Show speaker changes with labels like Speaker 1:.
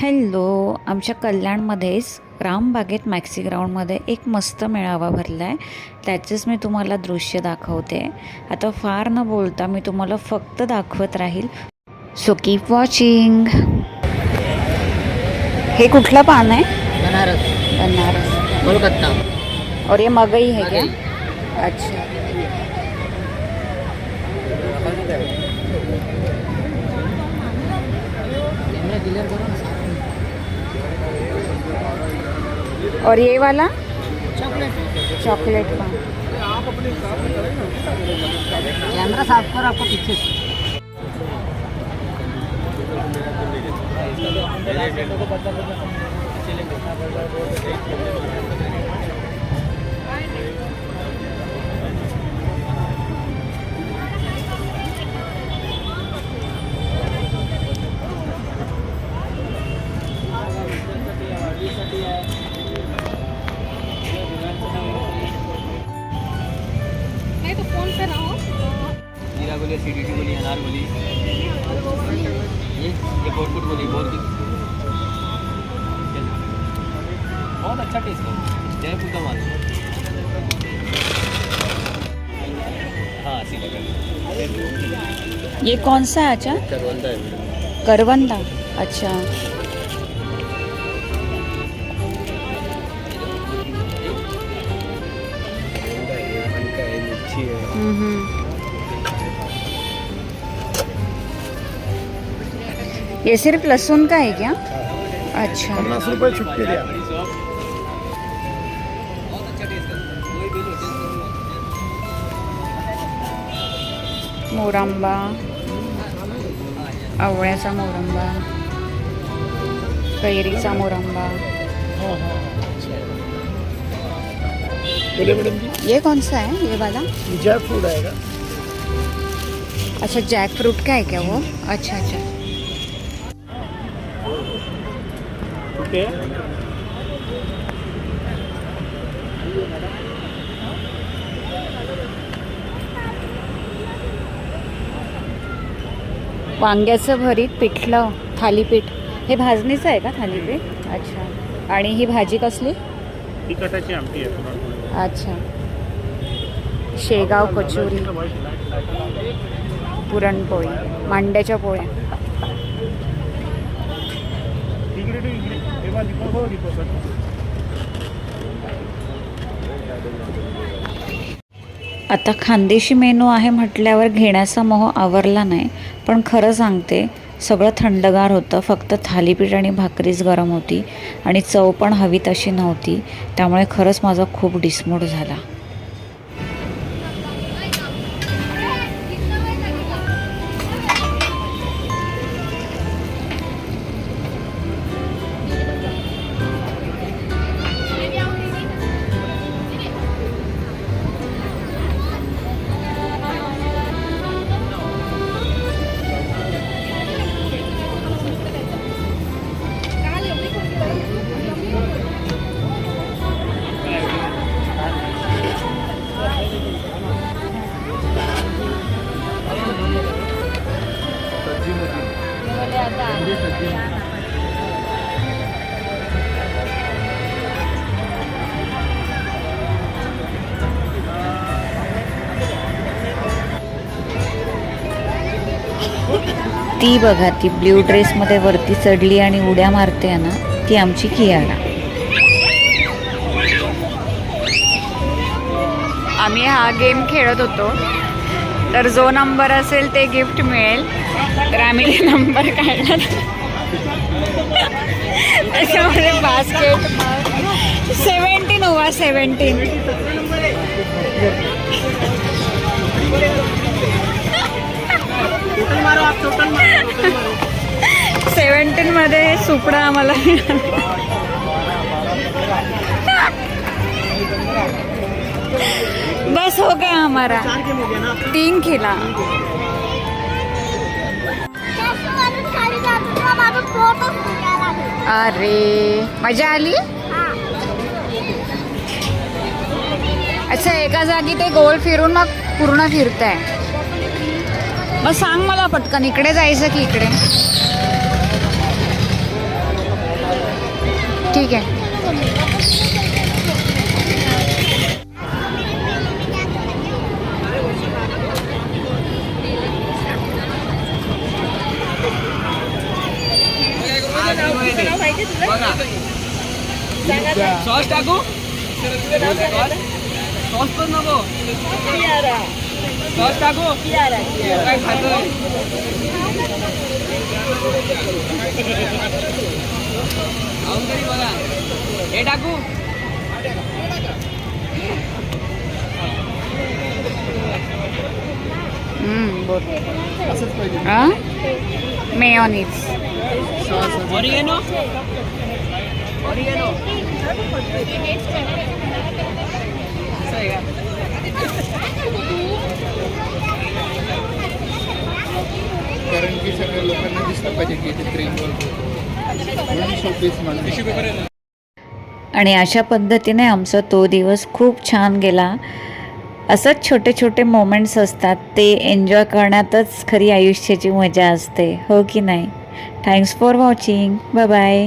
Speaker 1: Hello आमच्या कल्याणमध्येच रामबागेत maxi ग्राउंडमध्ये एक मस्त मेळावा भरला आहे त्याचेच मी तुम्हाला दृश्य दाखवते. आता फार न बोलता मी तुम्हाला फक्त दाखवत राहील. सो कीप वॉचिंग हे कुठलं पान आहे?
Speaker 2: बनारस.
Speaker 1: बनारस.
Speaker 2: कोलकाता.
Speaker 1: और ये मगई है क्या। अच्छा. और ये वाला?
Speaker 2: चॉकलेट।
Speaker 1: का
Speaker 2: कैमरा साफ़ करो आपको पीछे से। सी डी टी गोली अनार गोली ये ये बोरकुट गोली बोरकुट बहुत अच्छा टेस्ट है। जयपुर का माल। हाँ सीधा
Speaker 1: ये कौन सा है अच्छा?
Speaker 2: करवंदा है।
Speaker 1: करवंदा अच्छा। हम्म, ये सिर्फ़ लहसुन का है क्या? अच्छा।
Speaker 3: पन्नास रुपये छुट्टी द्या।
Speaker 2: है
Speaker 1: मोरांबा। आवळ्याचा मोरंबा। कैरीचा मोरंबा।
Speaker 3: बोले मैडम जी।
Speaker 1: ये कौन सा है? ये वाला?
Speaker 3: जैक फ्रूट आएगा।
Speaker 1: अच्छा जैक फ्रूट का है क्या वो? अच्छा अच्छा।
Speaker 3: है
Speaker 1: वांग्याचं भरीत पिठलं थालीपीठ. हे भाजणीचं आहे का थालीपीठ? अच्छा. आणि ही भाजी कसली?
Speaker 3: तिखटाची आमटी आहे.
Speaker 1: अच्छा. शेगाव कचोरी. पुरणपोळी. मांड्याच्या पोळ्या
Speaker 3: इकडे तू इकडे तेव्हा दीपक सर
Speaker 1: आता खानदेशी मेनू आहे म्हटल्यावर घेण्याचा मोह आवरला नाही पण खरं सांगते सगळं थंडगार होतं. फक्त थालीपीठ आणि भाकरीच गरम होती आणि चव पण हवी तशी नव्हती. त्यामुळे खरंच माझा खूप डिसमूड झाला. ती बघा ती ब्ल्यू ड्रेसमध्ये वरती चढली आणि उड्या मारते आहे ना ती आमची कियारा. आम्ही हा गेम खेळत होतो. तर जो नंबर असेल ते गिफ्ट मिळेल. तर आम्ही नंबर काढला त्याच्यामध्ये बास्केट सेवन्टीन ओवा सेवन्टीन सेवन्टीन मध्ये सुपडा आम्हाला बस हो गया हमारा। तीन खिला। अरे मजा आली? अच्छा एका जागी ते गोल फिरून मग पूर्ण फिरताय. मग सांग मला पटकन इकडे जायचं की इकडे? ठीक आहे.
Speaker 2: सॉस टाकू? सॉस पण नको. सॉस टाकू? काय खातोय? खाऊन तरी बघा. हे टाकू.
Speaker 1: मेयोनीज
Speaker 2: ऑरिगेनो ऑरिगेनो
Speaker 4: कारण की सगळ्या लोकांना दिसलं पाहिजे की इथे क्रीम म्हणून शोपीस म्हणून.
Speaker 1: आणि अशा पद्धतीने आमचा तो दिवस खूप छान गेला. असंच छोटे छोटे मोमेंट्स असतात ते एन्जॉय करण्यातच खरी आयुष्याची मजा असते. हो की नाही? Thanks for watching bye bye